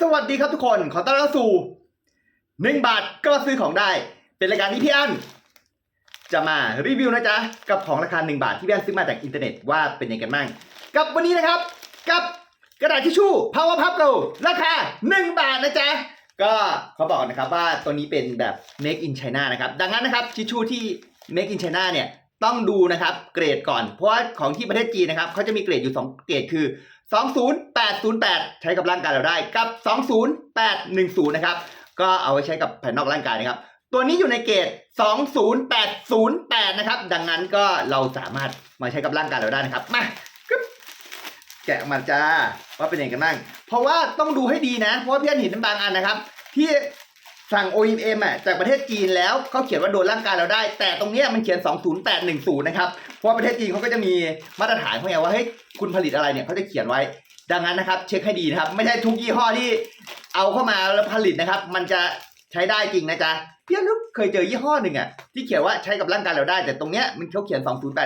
สวัสดีครับทุกคนขอต้อนรับสู่หนึ่งบาทก็ซื้อของได้ เป็นรายการที่พี่อันจะมารีวิวนะจ๊ะ กับของราคาหนึ่งบาทที่พี่อันซื้อมาจากอินเทอร์เน็ตว่าเป็นยังไงกันบ้างกับวันนี้นะครับ กับกระดาษทิชชู่ Power Puff Go ราคา 1 บาทนะจ๊ะ ก็เขาบอกนะครับว่าตัวนี้เป็นแบบ Make in China นะครับ ดังนั้นนะครับทิชชู่ที่ Make in China เนี่ย ต้องดูนะครับเกรดก่อน เพราะว่าของที่ประเทศจีนนะครับเขาจะมีเกรดอยู่ 2 เกรดคือ 20808 ใช้กับร่างกายเราได้กับ 20810 นะครับ ก็เอาไว้ใช้กับภายนอกร่างกายนะครับ ตัวนี้อยู่ในเกรด20808 นะครับ ดังนั้นก็เราสามารถมาใช้กับร่างกายเราได้นะครับ มากึ๊บแกะออกมาจ้าว่าเป็นยังไงกันบ้างเพราะว่าต้องดูให้ดีนะ เพราะว่าพี่อนเห็นบางอันนะครับ ที่ สั่ง OEM อะจากประเทศจีนแล้วเขาเขียนว่าโดนร่างกายเราได้ แต่ตรงเนี้ยมันเขียน 20810 นะครับ เพราะประเทศจีนเขาก็จะมีมาตรฐานเขาไงว่าเฮ้ยคุณผลิตอะไรเนี่ยเขาจะเขียนไว้ ดังนั้นนะครับ เช็คให้ดีนะครับ ไม่ใช่ทุกยี่ห้อที่เอาเข้ามาแล้วผลิตนะครับ มันจะใช้ได้จริงนะจ๊ะพี่อนุเคยเจอยี่ห้อหนึ่งอะที่เขียนว่าใช้กับร่างกายเราได้ แต่ตรงเนี้ยมันเขาเขียน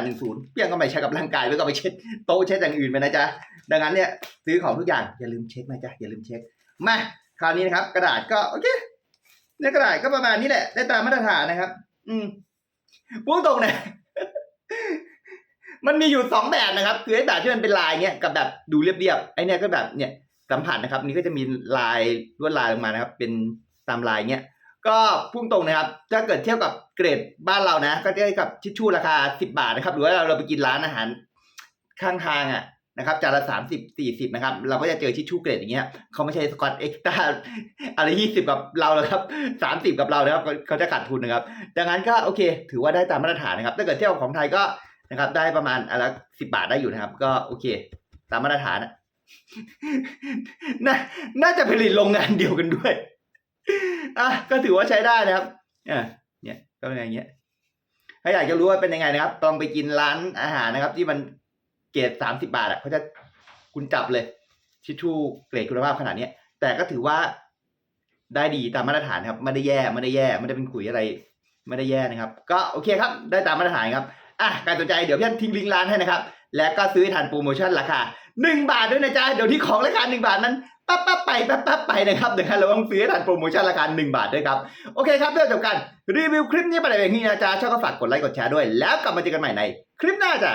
20810พี่ยังก็ไม่ใช้กับร่างกายแล้วก็ไปเช็ดโต๊ะเช็ดอย่างอื่นไปนะจ๊ะดังนั้นเนี่ยซื้อของทุกอย่างอย่าลืมเช็คนะจ๊ะอย่าลืมเช็คมาคราวนี้นะครับกระดาษก็โอเค ในกระดาษก็ประมาณนี้แหละ ได้ตามมาตรฐานนะครับ อืมพูดตรงนะมันมีอยู่สองแบบนะครับ คือไอ้แบบที่มันเป็นลายเนี้ยกับแบบดูเรียบๆไอ้เนี่ยก็แบบเนี่ยสัมผัสนะครับ นี่ก็จะมีลายลวดลายลงมานะครับ เป็นตามลายเนี้ยก็พุ่งตรงนะครับ ถ้าเกิดเทียบกับเกรดบ้านเรานะ ก็ได้กับทิชชู่ราคา 10 บาทนะครับ หรือว่าเราเราไปกินร้านอาหารข้างทางอะ นะครับจานละสามสิบสี่สิบนะครับ เราก็จะเจอทิชชู่เกรดอย่างเงี้ยเขาไม่ใช่สกอตเอ็กซ์ต้าอะไรยี่สิบกับเราเลยครับสามสิบกับเรานะครับเขาจะขาดทุนนะครับ ดังนั้นก็โอเค ถือว่าได้ตามมาตรฐานนะครับ ถ้าเกิดเที่ยบกับของไทยก็นะครับ ได้ประมาณอนละสิบบาทได้อยู่นะครับ ก็โอเค ตามมาตรฐานอะน่าน่าจะผลิตโรงงานเดียวกันด้วยอะก็ถือว่าใช้ได้นะครับอะเนี่ยก็เป็นอย่างเงี้ยถ้าอยากจะรู้ว่าเป็นยังไงนะครับต้องไปกินร้านอาหารนะครับ ที่มัน เกรดสามสิบาทอะเขาจะคุณจับเลย ทิชชู่เกรดคุณภาพขนาดเนี้ยแต่ก็ถือว่าได้ดีตามมาตรฐานครับ ไม่ได้แย่ไม่ได้แย่ไม่ได้เป็นขุยอะไร ไม่ได้แย่นะครับ ก็โอเคครับ ได้ตามมาตรฐานครับอะใครสนใจเดี๋ยวพี่อนทิ้งลิงก์ร้านให้นะครับ และก็ซื้อทันโปรโมชั่นราคา1 บาทด้วยนะจ๊ะเดี๋ยวที่ของราคา 1 บาทนั้นปั๊บปั๊บไปปั๊บปั๊บไปนะครับเดี๋ยวเราต้องซื้อทันโปรโมชั่นราคา 1 บาทด้วยครับ โอเคครับเรื่อจบกันรีวิวคลิปนี้ไปแต่เพียงนี้นะจ๊ะชอบก็ฝากกดไลค์กดแชร์ด้วย แล้วกลับมาเจอกันใหม่ในคลิปหน้าจ้ะ